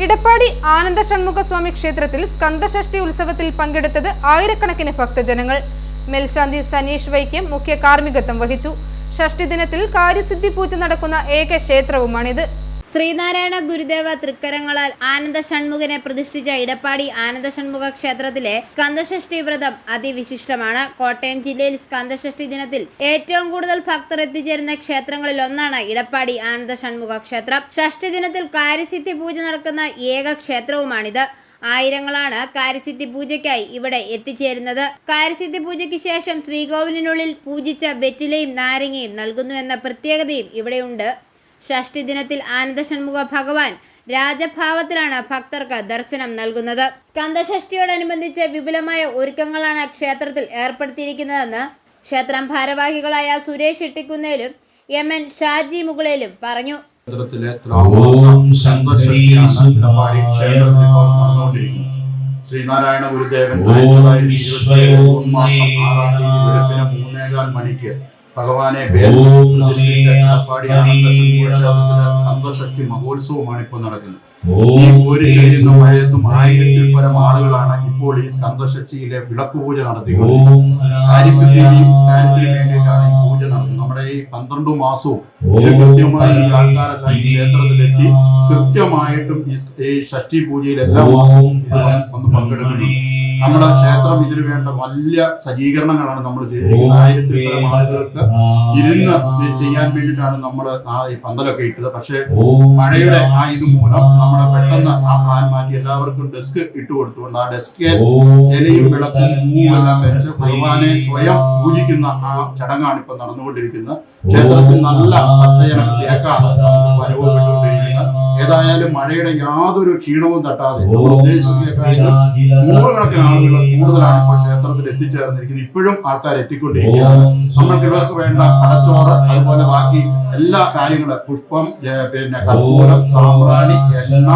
ഇടപ്പാടി ആനന്ദ ഷൺമുഖ സ്വാമി ക്ഷേത്രത്തിൽ സ്കന്ദഷഷ്ടി ഉത്സവത്തിൽ പങ്കെടുത്തത് ആയിരക്കണക്കിന് ഭക്തജനങ്ങൾ. മെൽശാന്തി സനീഷ് വൈക്യം മുഖ്യ കാർമ്മികത്വം വഹിച്ചു. ഷഷ്ടി ദിനത്തിൽ കാര്യസിദ്ധി പൂജ നടക്കുന്ന ഏക ക്ഷേത്രവുമാണിത്. ശ്രീനാരായണ ഗുരുദേവ തൃക്കരങ്ങളാൽ ആനന്ദ ഷൺമുഖനെ പ്രതിഷ്ഠിച്ച ഇടപ്പാടി ആനന്ദ ഷൺമുഖ ക്ഷേത്രത്തിലെ സ്കന്ദഷഷ്ടി വ്രതം അതിവിശിഷ്ടമാണ്. കോട്ടയം ജില്ലയിൽ സ്കന്ദഷഷ്ടി ദിനത്തിൽ ഏറ്റവും കൂടുതൽ ഭക്തർ എത്തിച്ചേരുന്ന ക്ഷേത്രങ്ങളിൽ ഒന്നാണ് ഇടപ്പാടി ആനന്ദ ഷൺമുഖ ക്ഷേത്രം. ഷഷ്ടി ദിനത്തിൽ കാര്യസിദ്ധി പൂജ നടക്കുന്ന ഏക ക്ഷേത്രവുമാണിത്. ആയിരങ്ങളാണ് കാര്യസിദ്ധി പൂജയ്ക്കായി ഇവിടെ എത്തിച്ചേരുന്നത്. കാര്യസിദ്ധി പൂജയ്ക്ക് ശേഷം ശ്രീകോവിലിനുള്ളിൽ പൂജിച്ച വെറ്റിലയും നാരങ്ങയും നൽകുന്നുവെന്ന പ്രത്യേകതയും ഇവിടെയുണ്ട്. ഷഷ്ടി ദിനത്തിൽ ആനന്ദഷൺമുഖ ഭഗവാൻ രാജഭാവത്തിലാണ് ഭക്തർക്ക് ദർശനം നൽകുന്നത്. സ്കന്ദഷഷ്ടിയോടനുബന്ധിച്ച് വിപുലമായ ഒരുക്കങ്ങളാണ് ക്ഷേത്രത്തിൽ ഏർപ്പെടുത്തിയിരിക്കുന്നതെന്ന് ക്ഷേത്രം ഭാരവാഹികളായ സുരേഷ് ഇട്ടിക്കുന്നേലും എം എൻ ഷാജി മുകളേലും പറഞ്ഞു. ശ്രീനാരായണ ഗുരുദേവൻ ആയിരത്തി തൊള്ളായിരത്തി ഇരുപത്തിയേഴ് ജൂൺ മാസം ആറാം തീയതി വെളുപ്പിന് മൂന്നേകാൽ മണിക്ക് ഭഗവാനെ സ്കന്ദഷഷ്ടി മഹോത്സവമാണ് ഇപ്പോൾ നടക്കുന്നത്. ഈ ഒരു ചെയ്യുന്ന മഴയത്തും ആയിരത്തിൽ പരം ആളുകളാണ് ഇപ്പോൾ ഈ സ്കന്ധശക്തിയിലെ വിളക്ക് പൂജ നടത്തിയത് കാര്യസിദ്ധിയും കാര്യത്തിന് വേണ്ടിയിട്ടാണ് നമ്മുടെ ഈ പന്ത്രണ്ട് മാസവും ഇത് കൃത്യമായി ഈ ആൾക്കാരെല്ലാം ഈ ക്ഷേത്രത്തിലെത്തി. കൃത്യമായിട്ടും ഈ ഷഷ്ടി പൂജയിൽ എല്ലാ മാസവും ഇത് വന്ന് പങ്കെടുക്കുന്നു. നമ്മുടെ ക്ഷേത്രം ഇതിനു വേണ്ട വലിയ സജ്ജീകരണങ്ങളാണ് നമ്മൾ ചെയ്തിരിക്കുന്നത്. ആയിരത്തിൽ പരം ആളുകൾക്ക് ഇരുന്ന് ചെയ്യാൻ വേണ്ടിയിട്ടാണ് നമ്മൾ ആ ഈ പന്തലൊക്കെ ഇട്ടത്. പക്ഷേ മഴയുടെ ആ ഇത് മൂലം നമ്മുടെ പെട്ടെന്ന് ആ പ്ലാൻ മാറ്റി എല്ലാവർക്കും ഡെസ്ക് ഇട്ട് കൊടുത്തുകൊണ്ട് ആ ഡെസ്കിൽ ഇലയും വിളക്കും പൂവും എല്ലാം വെച്ച് ഭഗവാനെ സ്വയം പൂജിക്കുന്ന ആ ചടങ്ങാണ് ഇപ്പൊ നടന്നുകൊണ്ടിരിക്കുന്നത്. ക്ഷേത്രത്തിൽ നല്ല ഭക്തജന തിരക്കാണ്. നമുക്ക് അനുഭവപ്പെട്ടുകൊണ്ടിരിക്കുന്നത് ഏതായാലും മഴയുടെ യാതൊരു ക്ഷീണവും തട്ടാതെ നമ്മൾ ഉദ്ദേശിച്ചതിനേക്കാളും നൂറുകണക്കിന് ആളുകൾ കൂടുതലാണ് ഇപ്പോൾ ക്ഷേത്രത്തിൽ എത്തിച്ചേർന്നിരിക്കുന്നത്. ഇപ്പോഴും ആൾക്കാർ എത്തിക്കൊണ്ടിരിക്കുകയാണ്. നമ്മൾക്ക് ഇവർക്ക് വേണ്ട കടച്ചോറ് അതുപോലെ ബാക്കി എല്ലാ കാര്യങ്ങളും പുഷ്പം പിന്നെ കർപ്പൂരം സാമ്പ്രാണി എണ്ണ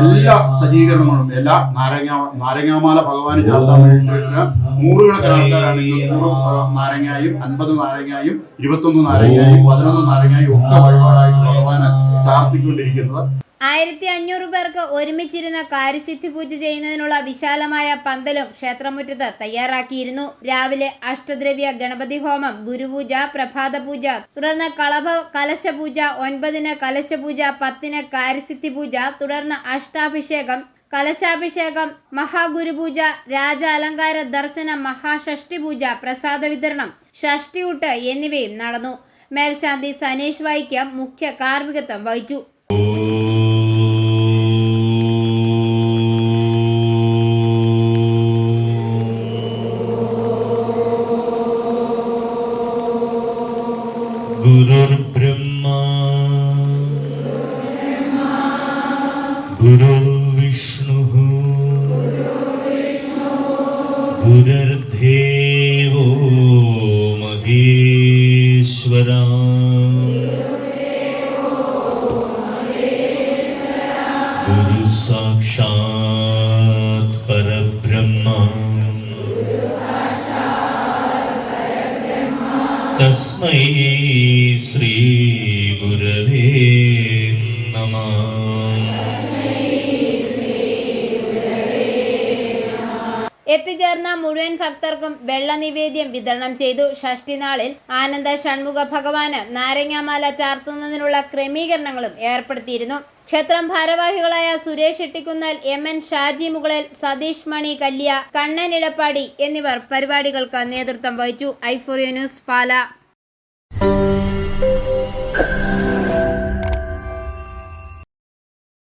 എല്ലാ സജ്ജീകരണങ്ങളും എല്ലാ നാരങ്ങ നാരങ്ങാമാല ഭഗവാന് ചേർത്താൻ വേണ്ടിയിട്ട് നൂറുകണക്കിന് ആൾക്കാരാണ് ഇന്ന് നൂറ് നാരങ്ങായും അൻപത് നാരങ്ങായും ഇരുപത്തൊന്ന് നാരങ്ങായും പതിനൊന്ന് നാരങ്ങായും ഒക്കെ വഴിപാടായിട്ട് ഭഗവാന് ചാർത്തിക്കൊണ്ടിരിക്കുന്നത് ആയിരത്തി അഞ്ഞൂറ് പേർക്ക് ഒരുമിച്ചിരുന്ന കാര്യസിദ്ധി പൂജ ചെയ്യുന്നതിനുള്ള വിശാലമായ പന്തലും ക്ഷേത്രമുറ്റത്ത് തയ്യാറാക്കിയിരുന്നു. രാവിലെ അഷ്ടദ്രവ്യ ഗണപതി ഹോമം ഗുരുപൂജ പ്രഭാത പൂജ തുടർന്ന് കളഭ കലശപൂജ ഒൻപതിന് കലശപൂജ പത്തിന് കാര്യസിദ്ധി പൂജ തുടർന്ന് അഷ്ടാഭിഷേകം കലശാഭിഷേകം മഹാഗുരുപൂജ രാജ അലങ്കാര ദർശനം മഹാഷഷ്ടി പൂജ പ്രസാദ വിതരണം ഷഷ്ടിയൂട്ട് എന്നിവയും നടന്നു. മേൽശാന്തി സനേഷ് വൈക്കം മുഖ്യ കാർമികത്വം വഹിച്ചു. ഗുരുർബ്രഹ്മാ ഗുരുർവിഷ്ണു महेश्वरा गुरुसाक्षात् परब्रह्मा तस्मै श्रीगुरवे नमः എത്തിച്ചേർന്ന മുഴുവൻ ഭക്തർക്കും വെള്ള നിവേദ്യം വിതരണം ചെയ്തു. ഷഷ്ടിനാളിൽ ആനന്ദ ഷൺമുഖ ഭഗവാന് നാരങ്ങാമാല ചാർത്തുന്നതിനുള്ള ക്രമീകരണങ്ങളും ഏർപ്പെടുത്തിയിരുന്നു. ക്ഷേത്രം ഭാരവാഹികളായ സുരേഷ് ഇട്ടിക്കുന്നൽ എം എൻ ഷാജി മുകളൽ സതീഷ് മണി കല്യ കണ്ണൻ ഇടപ്പാടി എന്നിവർ പരിപാടികൾക്ക് നേതൃത്വം വഹിച്ചു. ഐഫോറിയ ന്യൂസ് പാല.